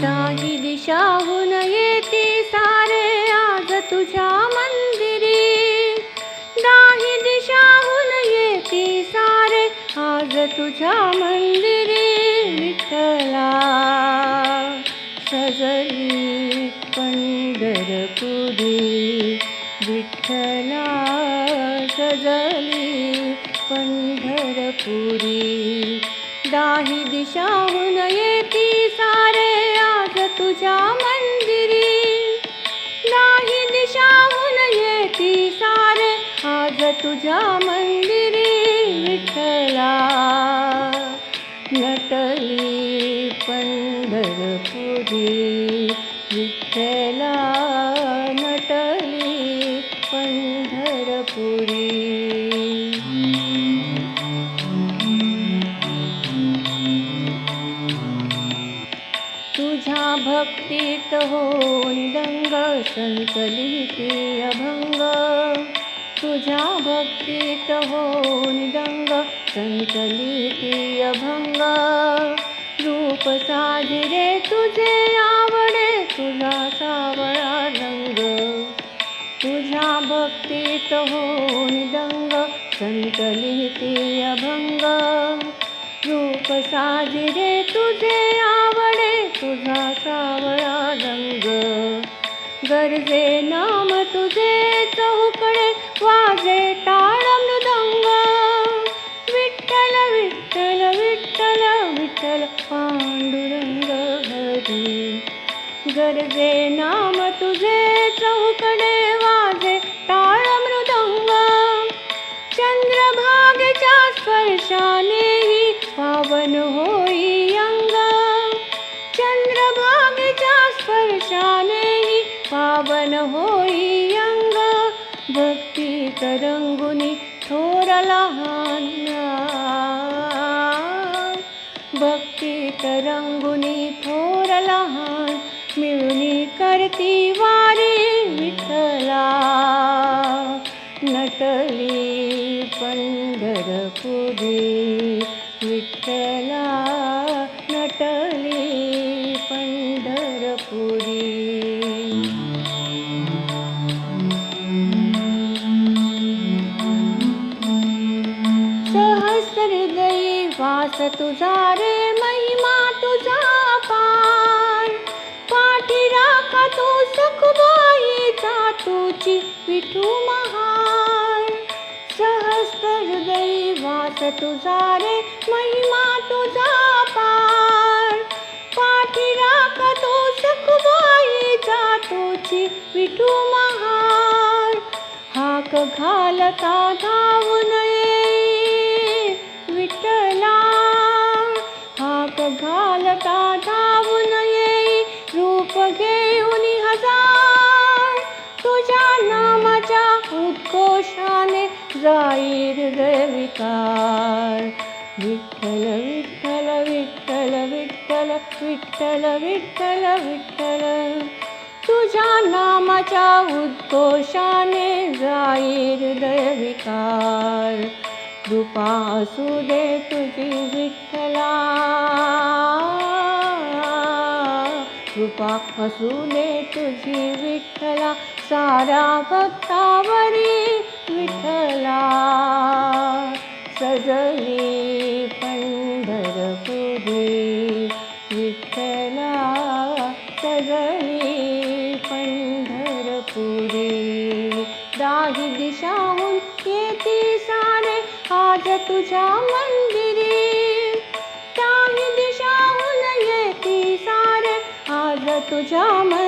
दाही दिशाहून येते सारे आज तुझ्या मंदिरी. दाही दिशाहून येते सारे आज तुझ्या मंदिरी. विठ्ठला सजली पंढरपुरी विठ्ठला सजली पंढरपुरी दाही दिशाहून येती सारे आज तुझ्या मंदिरी. दाही दिशाहून येती सारे आज तुझ्या मंदिरी. विठ्ठला नटली पंढरपुरी विठ्ठला नटली पंढरपुरी भक्तीत होऊन दंग संचलिती अभंग. तुझ्या भक्तीत होऊन दंग संचलिती अभंग. रूप साजिरे तुझे आवडे तुझा सावळा रंग. तुझ्या भक्तीत होऊन दंग संचलिती अभंग. रूप साजिरे तुझे आवडे सावळा रंग. गरजे नाम तुझे चौकडे वाजे टाळ मृदंग. विठ्ठल विठ्ठल विठ्ठल विठ्ठल पांडुरंग हरी गरजे नाम तुझे चौकडे वाजे टाळ मृदंग. चंद्रभागेच्या स्पर्शानेही पावन हो होई अंग भक्ती तरंगुनी लहान भक्ती तरंगुनी थोर लहान मिळुनी करती वारी विठला हृदयी वास तुझा रे महिमा तुझा पार. पाठी राखा तू सखुबाईचा तुझी विठू महार. सहस्रहृदयी वास तुझा रे महिमा तुझा पार. पाठी राखा तू सखुबाईचा तुझी विठू महार. हाक घालता धावू नये जाई हृदय विकार. विठ्ठल विठ्ठल विठ्ठल विठ्ठल विठ्ठल विठ्ठल विठ्ठल. तुझ्या नामाच्या उद्घोषाने जाईल विकार. कृपा असू दे तुझी विठ्ठला. कृपा असू दे तुझी विठ्ठला. सारा भक्तावरी विठला सजली पंढरपुरी. विठला सजली पंढरपुरी. दाही दिशाहून येती सारे आज तुझ्या मंदिरी. दाही दिशाहून येती सारे आज तुझ्या मंदिरी.